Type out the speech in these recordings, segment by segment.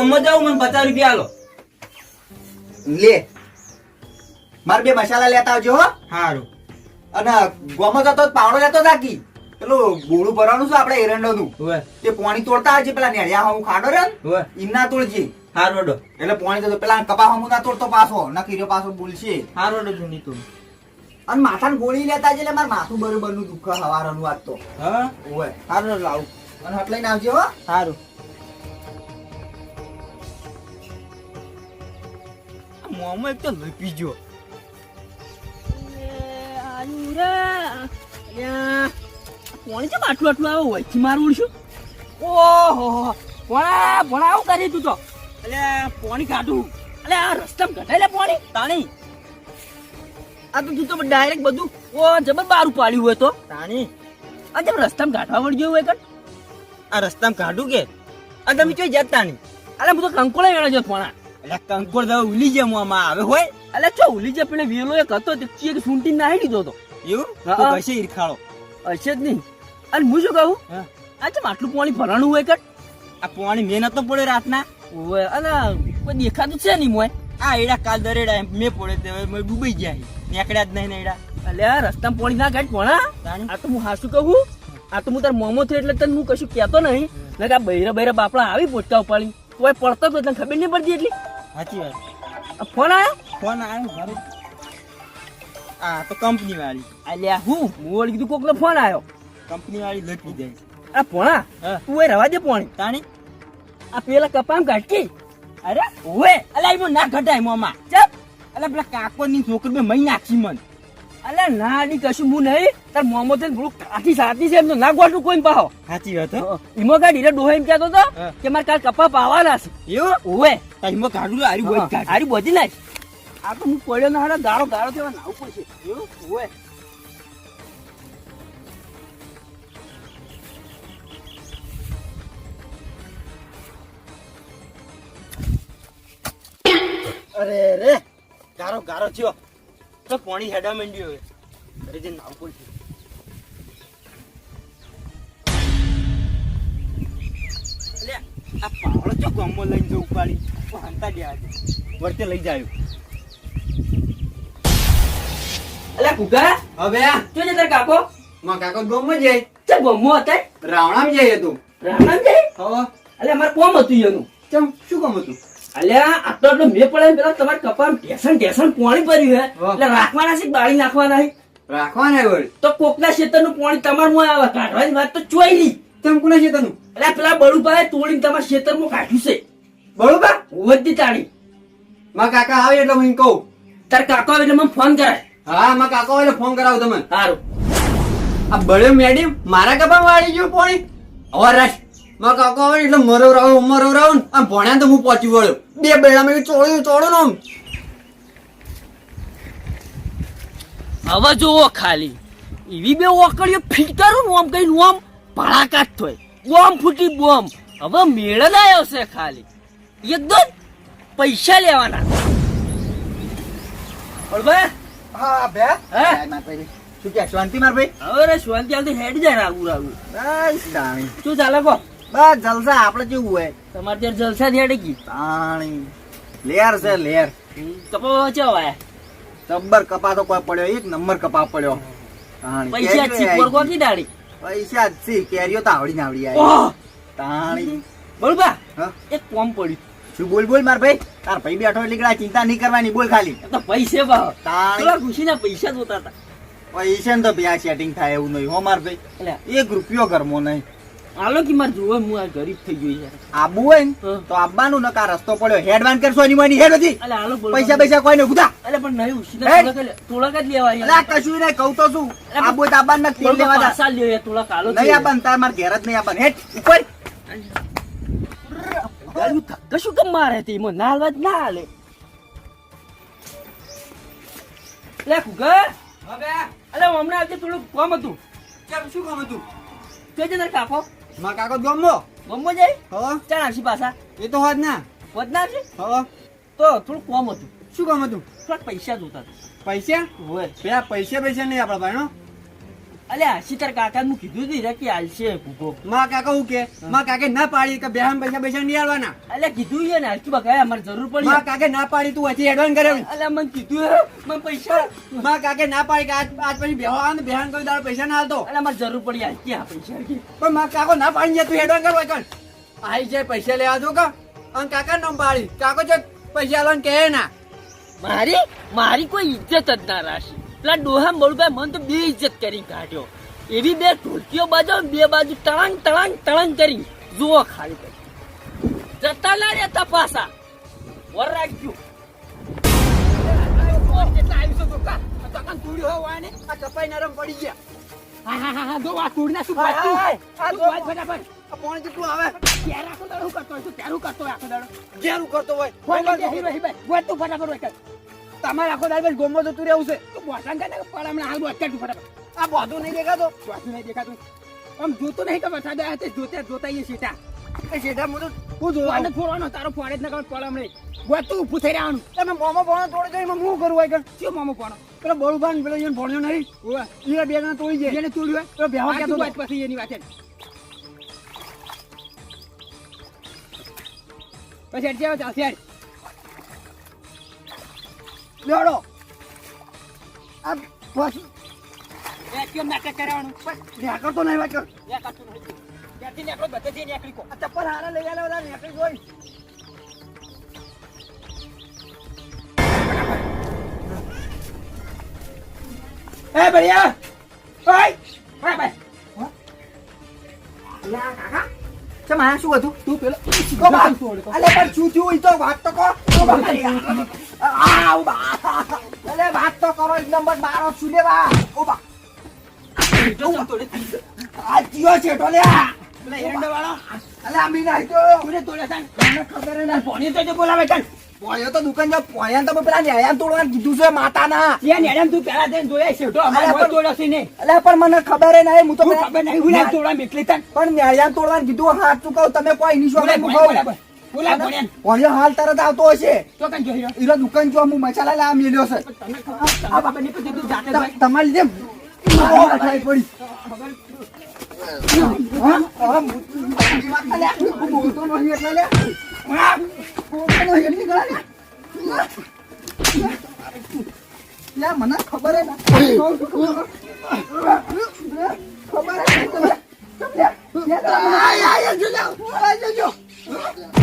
ગામમાં જાવું મને પચાસ રૂપિયા આલો. લે. મારે બે મસાલા લેતા આવજો હો. સારું અને ગોમાં જતો તો પાવડો લેતો થાકી પેલું ગોળું ભરવાનું છે આપણે એરંડો નું તે પાણી તોડતા આવજે પેલા નેળિયા હું ખાડો રે ઇમના તોડજે. હાર વડો એટલે પાણી તો પેલા કપા હમુ ના તોડતો પાછો ના કીરો પાછો બોલશે. હાર વડો જૂની તું. અને માથાને ગોળી લેતા એટલે મારે માથું બરોબરનું દુઃખ હવારનું આજ તો. હા? ઓય હાર વડો લાવું. અને હટ લઈને આવજો હો. સારું મોમાં એક તો લપી ગયો કોણ છે આટલું આટલું આવે વચ્ચે મારું ઉડશું ઓહો ભણા ભણા આવું કરી તું તો એટલે પોણી કાઢું એટલે આ રસ્તામાં કઢાય લે પોણી તાણી આ તો તું તો ડાયરેક્ટ બધું. ઓ જબર બારું પાડ્યું હોય તો. તાણી. આ જેમ રસ્તામાં કાઢવા વળી ગયું હોય કણ? આ રસ્તામાં કાઢું કે? આ તમે કઈ જતા નહીં અરે હું તો કંકોળા વેળા જો પોણા એટલે કંકોર દવા ઉલી જાય મોમાં આવે હોય. અલે ચો ઉલી જે પણ વેલો એક હતો તે ચીક સુંટી નાહી દીધો તો એવું? તો હા. કશે ઈરખાળો? હશે જ નહીં. અને હું શું કહું? આ જેમ આટલું પોણી ભરાણું હોય કટ? આ પાણી મેં નતો પડ્યો રાતના. ઓય અને કોઈ દેખાતું છે નહીં મોય આ એડા કાલ દરેડા મેં પડે તે મેં ડૂબી ગયા નેકડ્યા નીકળ્યા જ નહીં એડા. એટલે રસ્તામાં પોણી ના કાઢ પોણા આ તો હું હાસું કહું? આ તો હું તાર મોમો થયો એટલે તને હું કશું કહેતો નહીં. ને આ બૈરા બૈરા બાપડા આવી પોચકા ઉપાડી. કોઈ પડતો તો તને ખબર નહીં પડતી એટલી? સાચી વાત. ફોન આવ્યો? ફોન આવ્યો ઘરે. આ તો કંપની વાળી. અલ્યા હું? હું વળી કીધું કોકનો ફોન આવ્યો. કંપની વાળી લટકી જાય આ પોણા. તું એ રવા દે પોણી. તાણી? આ પેલા કપામ ઘટકી. અરે ઓએ અલ્યા એમાં ના ઘટાય મોમાં. ચપ. અલ્યા પેલા કાકો ની છોકરી બે મહી નાખી મન. અલે ના આડી કશું હું નહીં. તાર મોમો થઈને થોડું કાઠી સાથી છે એમ તો ના ગોટું કોઈ પાહો. સાચી વાત ઈમો કાઢ હીરા ડોહા એમ કહેતો તો કે મારે કાલ કપા પાવાના છે. એવું? ઓવે એમાં કાઢું હારી બોઈ હારી બોધી નાખ. આ તો હું પડ્યો ના હારા ગાળો ગાળો થયો નાવું પડશે. એવું? ઓવે અરે રે ગારો ગારો થયો. તો પાણી હેડા માંડ્યું હવે અરે જે નાવું કોઈ અલ્યા, આ પાવડો ચો ગામમાં લઈને જવું ઉપાડી. વાંતા ગયા છે વર્તે લઈ જાય. અલે કુકા હવે? જો છે તાર કાકો? માં કાકો ગોમાં જાય. ચલ બમ્મો હતા? રાવણામ જાય તું. રામનામ જાય? હવે અલે અમારે કોમ હતું એનું. ચમ શું કામ હતું? અલ્યા આટલો આટલો મેં પડે પેલા તમારે કપામ ટેશન ટેશન પાણી ભર્યું હે. એટલે રાખવાના છે બાળી નાખવાના રાખવાના હોય. તો કોકના ખેતરનું પાણી તમારમાં આવે કાઢવાની વાત તો ચોઈ નહીં. ચમ કોના તનું એટલે પેલા બળુભાઈ તોડીને તમારા ખેતરમાં કાઢ્યું છે. બરોબર વધતી તાળી. માં કાકા આવે એટલે હું કહું. તાર કાકો આવે એટલે મને ફોન કરાય. હા માં કાકો આવે એટલે ફોન કરાવો તમે. સારું આ બળ્યો મેડી મારા કપા વાળી ગયું પાણી? હવે રાશ માં કાકો આવે એટલે મરો રાવ મરો રાવ ને આમ ભણ્યા તો હું પહોંચી વળ્યો. બે બેડામાં ચોળ્યું ચોળો ને આમ. હવે જોવો ખાલી. એવી બે ઓકળીઓ ફીટનું ને આમ કઈ આમ ભળાકાત થાય. બોમ ફૂટી બોમ હવે મેળ ના આવ્યો છે ખાલી. એકદમ પૈસા લેવાના. બળભાઈ હા બે. હે? શું કે શાંતિ માર ભાઈ? હવે શાંતિ આવતી હેડ જાય રાગુ રાગુ બસ તાણી શું ચાલે કો? બસ જલસા આપણે જેવું હોય? તમારે ત્યાં જલસા થયા હેડી પાણી લેર છે લેર. કપા ચો હોય? જબ્બર કપા તો કોઈ પડ્યો એક નંબર કપા પડ્યો. પૈસા છી ચીપોર કી દાડી પૈસા છી કેરીઓ તો આવડી ને આવડી આવી. તાણી. બળબા એક કોમ પડ્યું. શું બોલ બોલ માર ભાઈ? તાર ભાઈ બેઠો એટલે કદાચ ચિંતા નહીં કરવાની બોલ ખાલી. તો પૈસે ભાવ તાણી. થોડા ખુશીના પૈસા જોતા હતા. પૈસા ને તો બે સેટિંગ થાય એવું નહીં હો માર ભાઈ. એક રૂપિયો કરમો નહીં. હાલો કે મારે જોવે હું આ ગરીબ થઈ ગયો યાર આબુ હોય ને હા. તો આબાનું નકા રસ્તો પડ્યો. હેડવાન કરશો એની મની હેડ હતી અલે આલો બોલ. પૈસા પૈસા કોઈ ને ગુદા અલે પણ નહીં ઉછીને હે? થોડાક જ- લેવા જ અલે કશું નહીં કહું તો શું? આબુ તો આબાન ના તેલ લેવા દા સાલ લ્યો યાર, થોડાક આલો નહીં આબાન તાર માર ઘેર જ નહીં આબાન હેડ ઉપર. ગાડું ધક્કા શું કેમ મારે તે એમાં ના હાલવા જ ના આલે લે કુકા અલે હમણાં આજે થોડું કામ હતું. કેમ શું કામ હતું? કે જ તાર કાકો. માં કાકો ગમો? ગમો જાય? હો. ચાલ આવશે પાછા. એ તો હોત ના. વધના છે હો. તો થોડું કોમ હતું. શું કામ હતું? થોડાક પૈસા જોતા હતા. પૈસા? હોય. પેલા પૈસા પૈસા નહીં આપણા ભાઈ નો અલ્યા સીતાર કાકા હું કીધું તું રે કે આલશે કુકો માં કાકા હું કે? માં કાકે ના પાડી કે બેહામ પૈસા પૈસા નહીં આલવાના અલ્યા કીધું છે ને હાલતું બકા અમારે જરૂર પડી. માં કાકે ના પાડી તું હજી એડવાન્સ કરે અલ્યા મને કીધું મને પૈસા માં કાકે ના પાડી કે આજ આજ પછી બેહો આવે ને બેહાન કોઈ દાડો પૈસા ના આલતો. અલ્યા અમારે જરૂર પડી કે આ પૈસા પણ માં કાકો ના પાડી તું એડવાન્સ કરવા કર. આઈ જાય પૈસા લેવા દો કા. અને કાકા નામ પાડી. કાકો જો પૈસા આલવાનું કહે ના. મારી મારી કોઈ ઇજ્જત જ ના રાશી પેલા ડોહા મોડભાઈ મન તો બે ઇજ્જત કરી કાઢ્યો. એવી બે ઢોલકીઓ બાજુ બે બાજુ ટળંગ ટળંગ ટળંગ કરી. જુઓ ખાલી કરી જતા લાડ્યા તપાસા વર વાત ફટાફટ. ત્યારે આખો હોય હોય હોય હોય હોય. તમારે આખો દાડો જતું રહેવું છે. તું બોસાન ને, પણ હમણાં હાલ અત્યારે ફટાફટ. આ બધું નહીં દેખાતો? બોધું નહીં દેખાતું. આમ જોતું નહીં કે વરસાદ આવ્યો તે જોતા જોતા એ સીટા એ સીટા મું તો હું જોવાનું ફોડવાનો તારો ફોડે જ ન કરો પડ હમણાં બોલ તું ઊભું થઈ રહેવાનું. તમે મોમો ભણો તોડી જાય એમાં હું કરું હોય કે શું મોમો ભણો પેલો બળુભાન પેલો એને ભણ્યો નહીં. એ બે જણા તોડી જાય એને તોડ્યું પેલો ભેવા હોય કહેતો પછી એની વાત પછી અડજે આવે ચાલશે લેવડો. આ બસ. એ કેમ નાટક કરાવવાનું નેકળ તો નહીં વાત કર યા કાતું નહીં ત્યાંથી નીકળો બધેથી નીકળી કો ચપ્પલ હારા લઈ આલે બધા નેકળી જોઈ. એ બળિયા ઓય ઓય ભાઈ ચમ શું હતું? તું પેલો અલે પણ શું થયું? ઈ તો વાત તો કહો. ઓ બા આ અલે વાત તો કરો એક નંબર બારો શું લેવા ઓ બા આ જીઓ છે તો પેલા એરંડા વાળો. અલે આમી નાઈ તો. તુને તોડે છે મને ખબર ના પોણી તો જો બોલાવે છે પોયો તો દુકાન જો પોયા તો પેલા ન્યાયામ તોડવાનું કીધું છે માતાના. ત્યાં નેડમ તું પેલા જઈને જોયા છે. તો અમારે કોઈ પણ- તોડ્યો છે નહીં. અલે પણ મને ખબર હે નહીં. હું તો ખબર નહીં હું ન્યા- તોડવા મેકલી તન પણ ન્યાયામ તોડવાનું કીધું. હાથ ચૂકવ. તમે કોઈ નહીં શું બોલા બોલા બોલા પોયો હાલ તરત આવતો હશે તો કઈ રહ્યો ઈરો દુકાન જો હું મસાલા લાવ મેલ્યો છે આ બાબા ની તું જાતે તમારી જેમ મારી માથાએ પડી મને ખબર. ખબર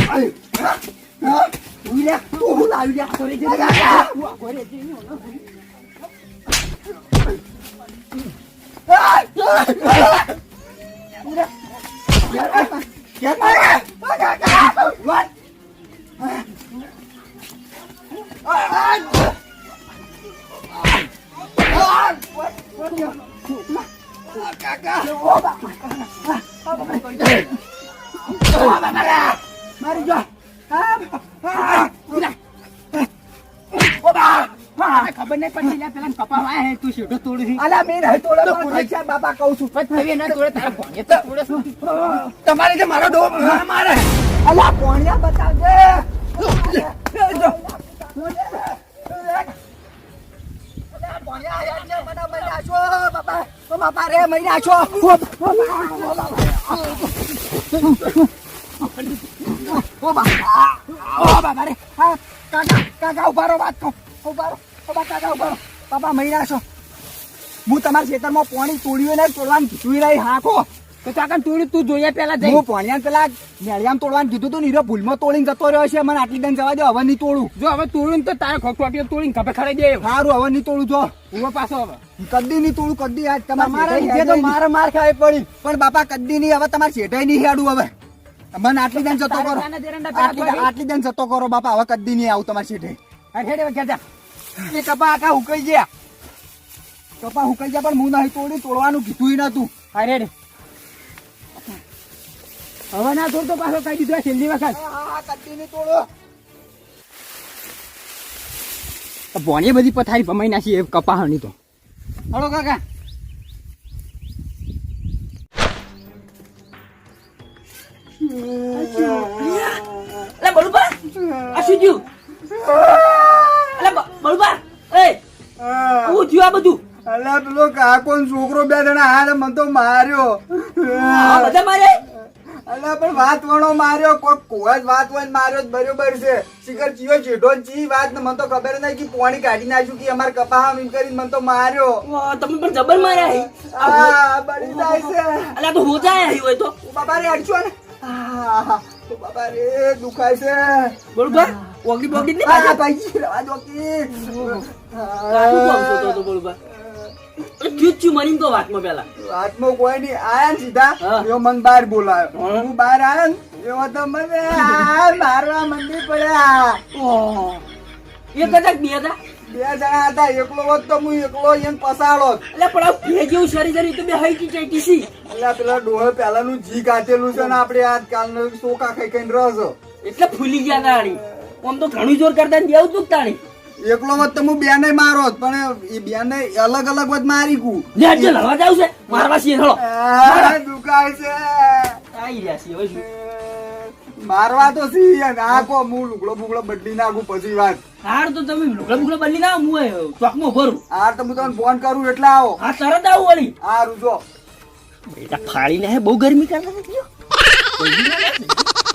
હે નહીં તમે. લે, લે, આય, આય, જો, લે. આય, જો, જો. આય, હા, હા. તું લે, તું હું લાવી લે. આય, આય, આય. મારી જો ખબર નહીં પડતી લે પેલા કપા વાય હે તું સીધો તોડી અલા મેં હે તોડે પણ પૈસા બાપા કહું છું પછી ના તોડે તારા ભોંગે તો તોડે શું તમારે જે મારો ડોબ મારે અલા કોણિયા બતાવજે જો. અલા, આયા છે, મને મહિના છો, બાપા. રે, મહિના છો. ઓ બાપા, ઓ બાપા. ઓ બાપા, રે. હા, કાકા, કાકા, ઉભારો વાત કરો ઊભા રહો. ઓ બાપા, કાકા, ઊભા બાપા, મહિના છો. હું તમારા ખેતરમાં પાણી તોડ્યું ને તોડવાનું કીધું હાકો. તો કાકા તોડી તું જોઈએ પેલા જઈ. હું પોણિયા પેલા મેળિયામ તોડવાનું કીધું તું ભૂલમાં તોડીને જતો રહ્યો છે. મને આટલી દન જવા દે હવે નહીં તોડું. જો હવે તોડું તો તારા ખોટવાટીઓ તોડીને ખભે ખડાઈ દે. સારું હવે નહીં તોડું જો. પાછો હવે. કદી નહીં તોડું કદી આજ તમારા લીધે તો મારે માર ખાવી પડી. પણ બાપા કદી નહીં હવે તમારે શેઠાઈ નહીં હેડું હવે. મને આટલી દન જતો કરો. આટલી દન જતો કરો બાપા હવે કદી નહીં આવું તમારી અરે હેડે જા. એ કપા આખા ઉકાઈ ગયા. કપા ઉકાઈ ગયા પણ હું નહીં તોડી તોડવાનું કીધું નતું. અરે રે. હવે ના તોડતો પાછો કઈ દીધો છેલ્લી વખત. કદી ભોણી બધી પથારી ભમાઈ નાખી એ કપાહની તો. હળો કાકા. બળુબા આ શું થયું? અલે બ- એ શું થયું બધું? અલા પેલો કાકો છોકરો બે જણા હાલ મને તો માર્યો. બધા મારે અલા પણ વાત વણો માર્યો. કોક કોઈ વાત હોય માર્યો જ બરોબર છે. શિખર ચિયો ચેઢો ચી વાત ને મને તો ખબર કે પોણી કાઢી નાખ્યું કે અમાર કપા એમ કરીને મને તો માર્યો. તમે પણ જબર માર્યા હી. આ આ બળી જાય છે. હો- અલા તો હી હોય તો? રે અડચો ને? બાબા રે દુખાય છે. બરોબર? ઓગળી બોગળી નહીં આ? ભાઈ રવા દો કે તો આવતો હતો તો અરે થયું જ છું મરીને તો વાતમાં પેલા હાથમાં કોઈ નહીં આયા ને સીધા. એવો મને બહાર બોલાયો હા. બહાર આવ્યો ને એવો તો મને મારવા મંડી પડ્યા. એક હતા કે બે હતા બે જણા હતા એકલો હોત તો હું એકલો એમ પસાડો એટલે પણ આ બે જેવું શરી શરીર તો બે હઈ કી ચાઈટી સી એટલે પેલા ડોહે પેલાનું જી કાચેલું છે ને આપણે આજકાલનો સોકા ખાઈ ખાઈને રસ એટલે ફૂલી ગયા તાણી આમ તો ઘણું જોર કરતા ને દેવું તું જ તાણી. એકલો હોત તો હું બેને મારો પણ એ બેને અલગ અલગ હોત મારી કુ. લે આજે લડવા જાવ છે મારવા છીએ હળો. દુકાય છે. આઈ રહ્યા છીએ હવે શું? મારવા તો સી અને આ કો હું લુગડો બુગડો બદલી નાખું પછી વાત. હાર તો તમે લુગડો બુગડા બદલી ના હું ચોકમાં ભરું હાર તો હું તમને ફોન કરું એટલે આવો. હા તરત આવું વળી. હા રૂજો બેટા ફાડીને હે બહુ ગરમી કરે છે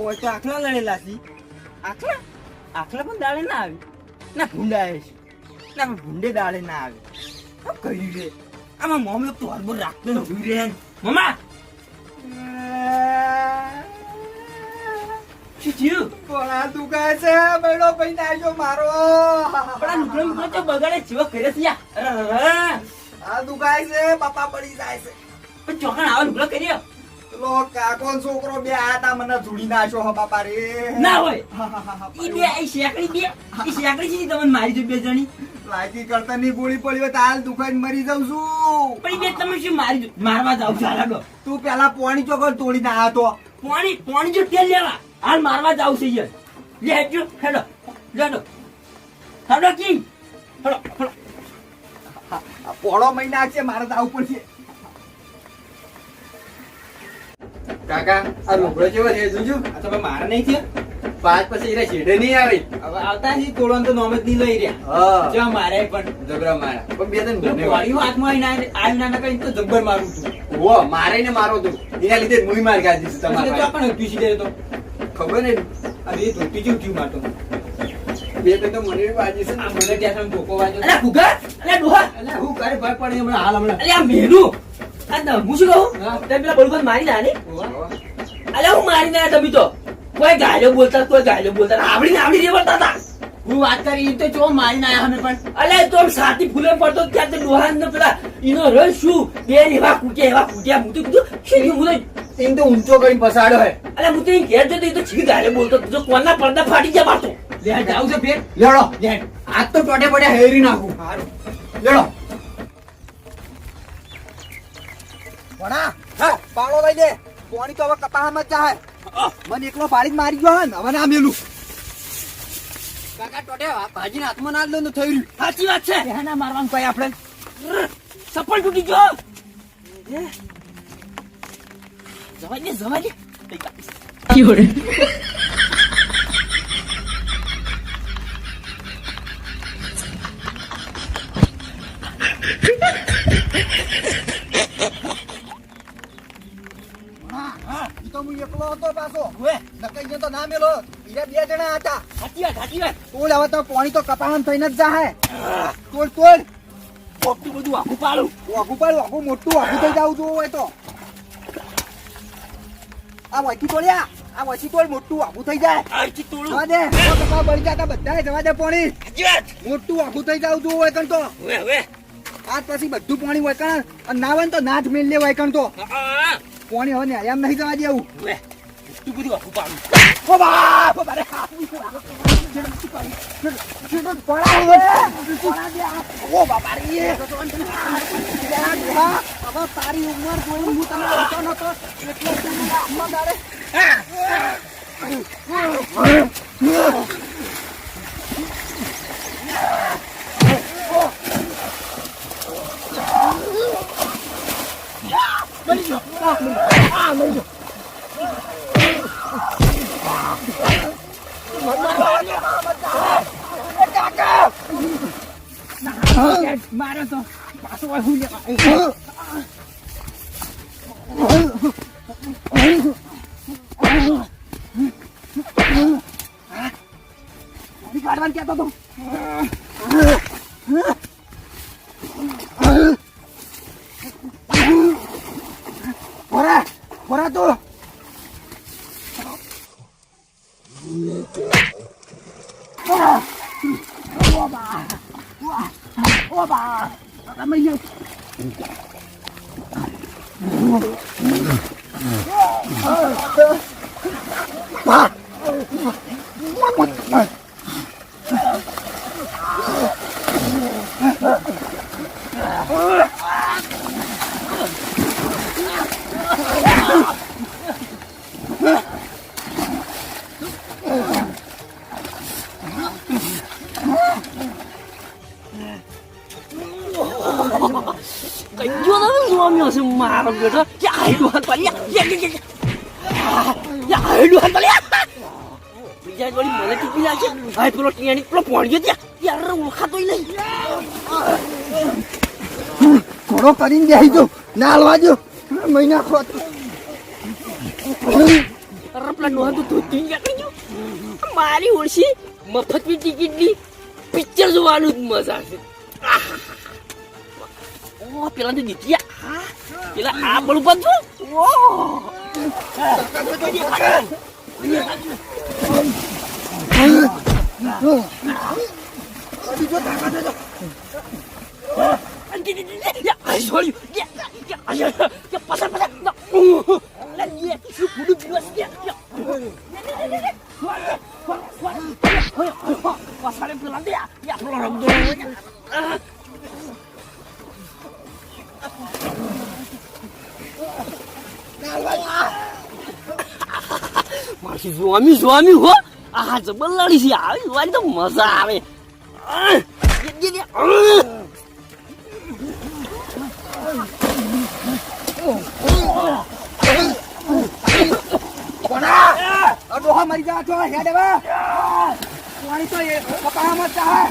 ઓહ ઓય તો આખલા લડેલા છે. આખલા? આખલા પણ દાડે ના આવી. ના ભૂંડા આવે છે. ના પણ ભૂંડે દાડે ના આવે. શું કર્યું છે. આમાં મમ્મી તો હરબર રાખતો ને ઊભી રહે ને. મમા! શું થયું? આ દુખાય છે? બેડો ભાઈ નાખ્યો મારો. આપણા લુગડા લુગડા તો બગાડે જેવો કરે છે. આ દુખાય છે બાપા પડી જાય છે. પણ ચોકણ આવા લુગડા કરીએ પેલો કાકો ને છોકરો બે આતા મને જોડી નાખ્યો હો બાપા રે ના હોય. ઈ બે ઈ શેકડી બે ઈ શેકડી છે તમને મારી જો બે જણી. લાગી કરતા ની ગોળી પડી હોય તાલ દુખાઈને મરી જાઉં છું. પણ બે તમે શું મારી મારવા જાવ છો લાગો તું પેલા પોણી ચોકર તોડી ના હતો પોણી પોણી જો તેલ લેવા. હાલ મારવા જાવ છે યાર. લે જો હેડો. લેડો હેડો કી હેડો હેડો. પોળો મહિના છે મારે તો આવું પડશે. કાકા આ લુગડો જેવો છે? જોજો આ તો મારે નહીં થયો. પાંચ પછી એરા છેડે નહીં આવી. હવે આવતા જ તોડવાનું તો નોમ જ નહીં લઈ રહ્યા. જો મારે પણ. જબરા મારા. પણ બે જો બંને પોણીઓ હાથમાં આવીને આવી ના નકર તો જબ્બર મારું છું. ઓ મારે ને મારો તું. એના લીધે જ મુઈ માર છે એટલે તો તમારા આપણે પીસી દે તો. ખબર ને અરે એ ધોતી જેવું થયું માટો બે ત્રણ તો મને વાજી છે. આ મને ત્યાં તમે ધોકો વાજો અલ્યા ભૂગા અલ્યા ડોહા! એટલે હું કરે ભાઈ પડે હમણાં હાલ હમણાં. અલ્યા મેનું! આ હું શું કહું. તમે પેલા બળવંત મારી ના ને. અલ્યા હું મારી ના તમે તો. કોઈ ગાયો બોલતા કોઈ ગાયો બોલતા. આવડી ને આવડી રેવડતા હતા. હું વાત કરી તો ચો મારીને આયા અમે પણ. અલ્યા તો સાથી ફૂલે પડતો ત્યાં તો ડોહાન ને પેલા ઈનો રસ શું? બે એવા કૂટ્યા એવા કૂટ્યા. હું તો કીધું શું હું તો એમ તો ઊંચો કરીને પસાડ્યો હે. અલ્યા હું તો ઘેર જતો તો છી ગાયો બોલતો? જો કોના પડદા ફાટી ગયા મારતો. લે જાવ છે ફેર. લેડો લે. તો ટોટે પડે હેરી નાખું. લેડો વણા હા પાળો લઈ લે પોણી તો હવે કપાહમાં જ જાય મને એકલો પાડી મારી ગયો હન ને હવે ના મેલું. કાકા ટોટે ભાજીને હાથમાં ના લો તો થઈ રહ્યું. સાચી વાત છે. એના મારવાનું કોઈ આપણે. સપલ તૂટી ગયો. એ. જવા દે જવા દે ઈ તો હું એકલો હતો પાછો. ઓએ, નકર તો ના મેલો. બીજા બે જણા હતા. સાચી વાત સાચી વાત તોડ હવે તો પોણી તો કપાહમાં થઈને જ જાહે. તોડ તોડ પોપટું બધું આખું પાડું. વાઘું પાડ વાઘું મોટું વાઘું થઈ જાવું જોવું હોય તો. આ વચી તોડ્યા. આ વચી તોડ મોટું આખું થઈ જાય. આથી તોડું. જવા દે. સો બળી જતા બધા જવા દે પાણી. સાચી વાત મોટું આખું થઈ જાવું જોવું હોય તો. હવે હવે આજ પછી બધું પાણી હોય કણ અને ના હોય તો નાથ મેલ લે હોય તો. હા. પોણી હવે ને એમ નહીં જવા દેવું. તું બધું આખું પાડું. તારી ઉંમર જોઈ હું તમને ઓળખતો નતો એટલે કાઢવાનું કહેતો તો quá ઘોડો કરીને બેસી જો ના હલવા જો મહિના ખોત મારી ઓળશી મફતની ટિકિટની પિક્ચર જોવાનું જ મજા છે પેલા તો જીત્યા પેલા આ બળ ઉપર છો 你你你你你，哎呦，你你你，哎呀，你不是不是，那，那你是不能比我死，你你你你你，快我快，哎呀，我我我差点不拉你，你出什么东西？啊！干什么？妈的，说没说没说。啊，这么冷的天，我怎么啥呗？啊，你你你，嗯。ડોહા મરી જા છો હેડ હવે પાણી તો એ કપામાં ચાહે.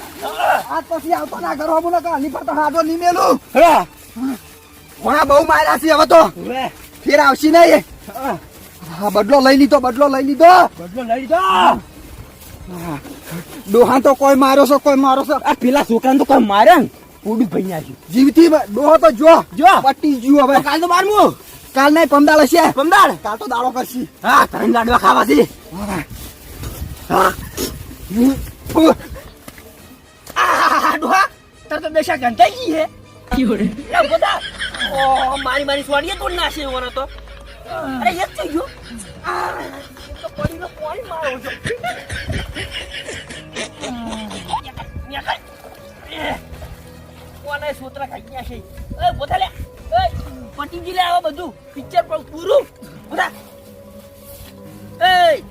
આજ પછી આવતો ના ઘર હોમું ના કાલની પર તો હાડો નહીં મેલું. બહુ માર્યા છે હવે તો. ફેર આવશે નહીં હા. બદલો લઈ લીધો બદલો લઈ લીધો. બદલો લઈ લીધો. ડોહા તો કોઈ માર્યો છે કોઈ મારો છે. આ પેલા છોકરા તો કોઈ મારે ને? પૂડું નાખ્યું જીવતી ડોહો તો જો. જો. પટ્ટી જ્યું હવે. કાલ તો બારમું કાલ નહીં પમદાળ હશે. પમદાળ કાલ તો દાડો કરશી. હા ત્રણ લાડવા ખાવા છે. આ ડોહા તાર તો દશા ગંધાઈ ગઈ હે લે બધા ઓ મારી મારી સ્વાડીએ તો નાશે વરો તો અરે એક થઈ ગયો તો પડીનો પાણી મારો છો કોને સોતરા ખાઈ ગયા છે એ બધા લે એ પટીજી લે આવો બધું પિક્ચર પર પૂરું બધા એ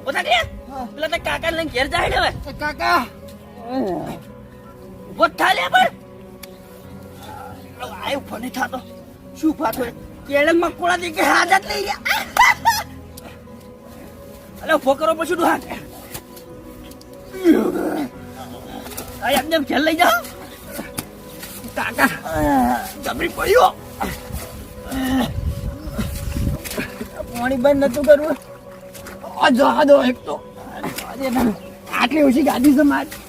બોથા કે પેલા તો કાકા લઈને ઘેર જાય ને હવે. કાકા. ગોઠા લે પણ. આયો નહીં થાતો. શું ફાતો કેળે મકોડા દી કે હાજત લઈ ગયા. અલે ઊભો કરો પછી ડુહા આ એકદમ ખેલ લઈ જાઓ. કાકા જબરી પડ્યો પાણી બંધ નતું કરવું આ જવા દો એક તો. આટલી ઓછી ગાડી છે મારી.